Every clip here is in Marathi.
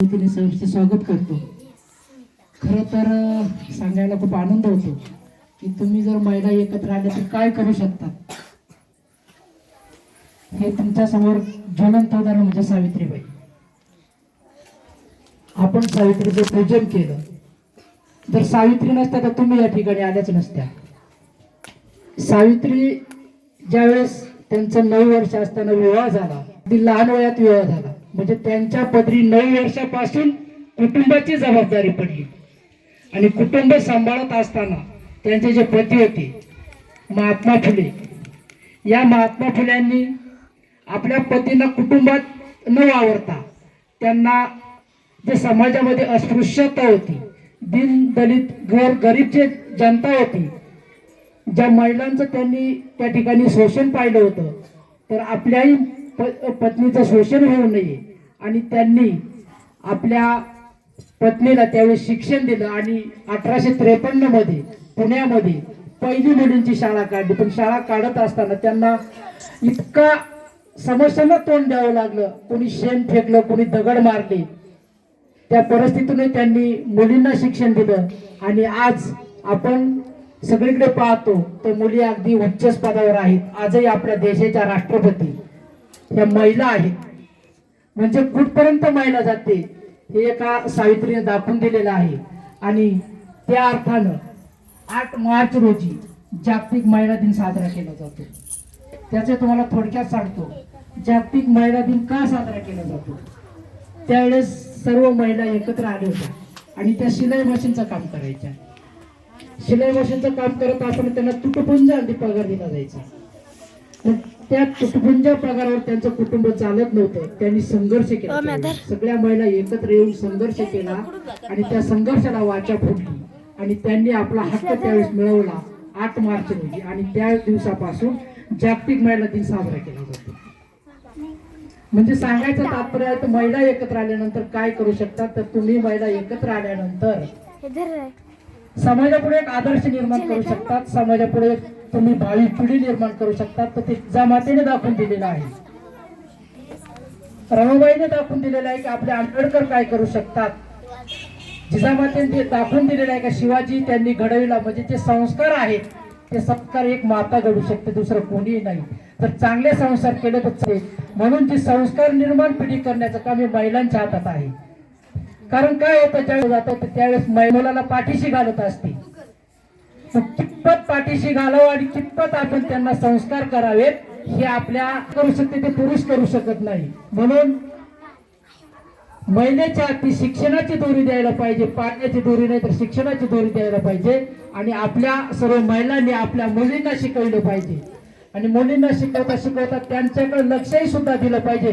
पद्धतीने सविस्तर स्वागत करतो. खरं तर सांगायला खूप आनंद होतो की तुम्ही जर महिला एकत्र आल्या तर काय करू शकता? हे तुमच्यासमोर ज्वलंत उदाहरण म्हणजे सावित्रीबाई. आपण सावित्रीचं पूजन केलं. जर सावित्री नसत्या तर तुम्ही या ठिकाणी आल्याच नसत्या. सावित्री ज्यावेळेस त्यांचा नऊ वर्ष असताना विवाह झाला अगदी लहान वयात विवाह झाला म्हणजे त्यांच्या पदरी नऊ वर्षापासून कुटुंबाची जबाबदारी पडली. आणि कुटुंब सांभाळत असताना त्यांचे जे पती होते महात्मा फुले या महात्मा फुल्यांनी आपल्या पतींना कुटुंबात न वावरता त्यांना जे समाजामध्ये अस्पृश्यता होती दिन दलित घर गरीब जे जनता होती ज्या महिलांचं त्यांनी त्या ठिकाणी शोषण पाहिलं होतं तर आपल्याही प- पत्नीचं शोषण होऊ नये. आणि त्यांनी आपल्या पत्नीला त्यावेळी शिक्षण दिलं आणि अठराशे त्रेपन्नमध्ये पुण्यामध्ये पहिली मुलींची शाळा काढली. पण शाळा काढत असताना त्यांना इतका समस्यांना तोंड द्यावं लागलं. कोणी शेण फेकलं कोणी दगड मारले. त्या परिस्थितीने त्यांनी मुलींना शिक्षण दिलं. आणि आज आपण सगळीकडे पाहतो तर मुली अगदी उच्च पदावर आहेत. आजही आपल्या देशाच्या राष्ट्रपती. ह्या महिला आहेत. म्हणजे कुठपर्यंत महिला जाते हे एका सावित्रीने दाखवून दिलेलं आहे. आणि त्या अर्थानं आठ मार्च रोजी जागतिक महिला दिन साजरा केला जातो. त्याचे तुम्हाला थोडक्यात सांगतो. जागतिक महिला दिन का साजरा केला जातो? त्यावेळेस सर्व महिला एकत्र आल्या होत्या आणि त्या शिलाई मशीनचं काम करायच्या. शिलाई मशीनचं काम करत असताना त्यांना तुटपुंज अगदी पगार दिला जायचा. त्या तुटपुंज पगारावर त्यांचं कुटुंब चालत नव्हतं. त्यांनी संघर्ष केला. सगळ्या महिला एकत्र येऊन संघर्ष केला आणि त्या संघर्षाला वाचा फुटली. आणि त्यांनी आपला हक्क त्यावेळेस मिळवला आठ मार्च रोजी. आणि त्या दिवसापासून जागतिक महिला दिन साजरा केला जातो. म्हणजे सांगायचं तात्पर्य आहे तर महिला एकत्र आल्यानंतर काय करू शकतात? तर तुम्ही महिला एकत्र आल्यानंतर समाजापुढे एक आदर्श निर्माण करू शकतात. समाजापुढे तुम्ही भावी पिढी निर्माण करू शकतात तर ते जमातीने दाखवून दिलेलं आहे. रमाबाईने दाखवून दिलेलं आहे की आपले आंबेडकर काय करू शकतात. जिजामातेने ते दाखवून दिलेलं आहे का शिवाजी त्यांनी घडविला म्हणजे जे संस्कार आहेत ते संस्कार एक माता घडू शकते दुसरं कोणीही नाही. तर चांगले संस्कार केले तर म्हणून जी संस्कार निर्माण पिढी करण्याचं काम हे महिलांच्या हातात आहे. कारण काय होतं ज्यावेळेस जातं तर त्यावेळेस मै- मुलाला पाठीशी घालत असते. कितपत पाठीशी घालावं आणि कितपत आपण त्यांना संस्कार करावेत हे आपल्या करू शकते ते पुरुष करू शकत नाही. म्हणून महिलेच्या ती शिक्षणाची दोरी द्यायला पाहिजे पाण्याची दोरी नाही तर शिक्षणाची दोरी द्यायला पाहिजे आणि आपल्या सर्व महिलांनी आपल्या मुलींना शिकवलं पाहिजे. आणि मुलींना शिकवता शिकवता त्यांच्याकडे लक्षही सुद्धा दिलं पाहिजे.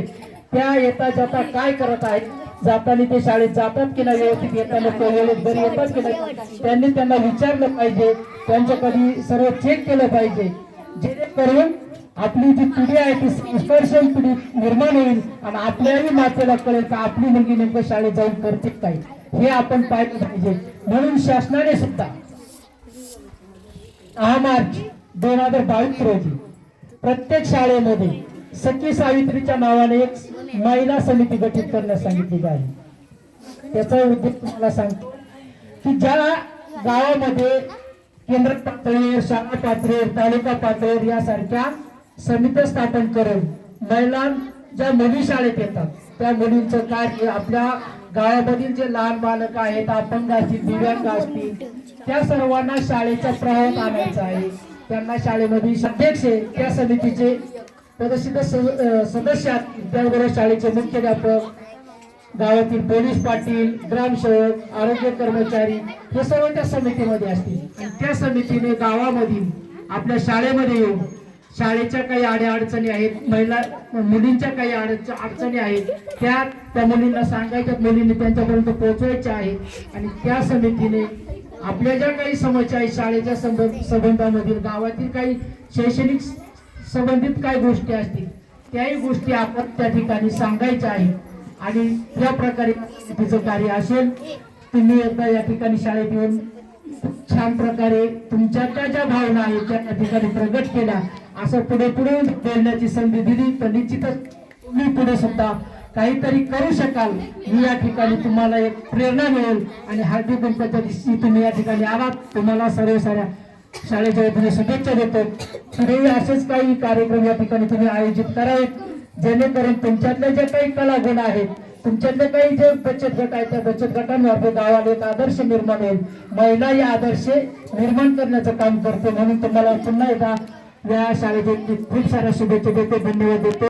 त्या येता जाता काय करत आहेत? जाताना ते शाळेत जातात की नाही व्यवस्थित येताना ते वेळेत घरी येतात की नाही त्यांनी त्यांना विचारलं पाहिजे. त्यांच्या कधी सर्व चेक केलं पाहिजे. जेणेकरून आपली जी पिढी आहे ती स्पर्शन पिढी निर्माण होईल आणि आपल्याही मातेला कळेल का आपली मुलगी नेमकं शाळेत जाऊन करते काय. हे आपण पाहिलं पाहिजे. म्हणून शासनाने सुद्धा दहा मार्च दोन हजार बावीस रोजी प्रत्येक शाळेमध्ये सखी सावित्रीच्या नावाने एक महिला समिती गठीत करण्यास सांगितलेली आहे त्याचा उद्देश तुम्हाला सांगतो की ज्या गावामध्ये केंद्र पातळीवर शाळा पातळीवर तालुका पातळीवर यासारख्या समित्या स्थापन करून महिला ज्या मुली शाळेत येतात त्या मुलींचं कार्य आपल्या गावामधील जे लहान बालक आहेत अपंग असतील दिव्यांग असतील त्या सर्वांना शाळेचा प्रवाहात आणायचा आहे. त्यांना शाळेमध्ये अध्यक्ष आहे, त्या समितीचे प्रदर्शित सदस्यात अं, शाळेचे मुख्याध्यापक गावातील पोलीस पाटील ग्रामसेवक आरोग्य कर्मचारी हे सर्व त्या समितीमध्ये असतील. आणि त्या समितीने गावामधील आपल्या शाळेमध्ये येऊन शाळेच्या काही आड्या अडचणी आहेत महिला मुलींच्या काही अडचणी आहेत त्या त्या मुलींना सांगायच्या मुलींनी त्यांच्यापर्यंत पोहोचवायच्या आहेत. आणि त्या समितीने आपल्या ज्या काही समस्या आहेत शाळेच्या संबंध संबंधामधील गावातील काही शैक्षणिक संबंधित काही गोष्टी असतील त्याही गोष्टी आपण त्या ठिकाणी सांगायच्या आहेत. आणि या प्रकारे तिचं कार्य असेल तुम्ही एकदा या ठिकाणी शाळेत येऊन छान प्रकारे तुमच्या त्या ज्या भावना आहेत त्या ठिकाणी प्रगट केल्या. असं पुढे पुढे बोलण्याची संधी दिली तर निश्चितच तुम्ही पुढे सुद्धा काहीतरी करू शकाल. मी या ठिकाणी तुम्हाला एक प्रेरणा मिळेल. आणि हार्दिक गणपतीच्या तुम्ही या ठिकाणी आलात. तुम्हाला सर्व साऱ्या शाळेच्या वतीने शुभेच्छा देतो. पुढेही असेच काही कार्यक्रम या ठिकाणी तुम्ही आयोजित करावेत. जेणेकरून तुमच्यातल्या ज्या काही कलागुण आहेत तुमच्यातले काही जे बचत गट आहेत त्या बचत गटांमार्फत गावाला एक आदर्श निर्माण होईल. महिला या आदर्श निर्माण करण्याचं काम करते म्हणून तुम्हाला पुन्हा एकदा या शाळेचे खूप साऱ्या शुभेच्छा देते धन्यवाद देते.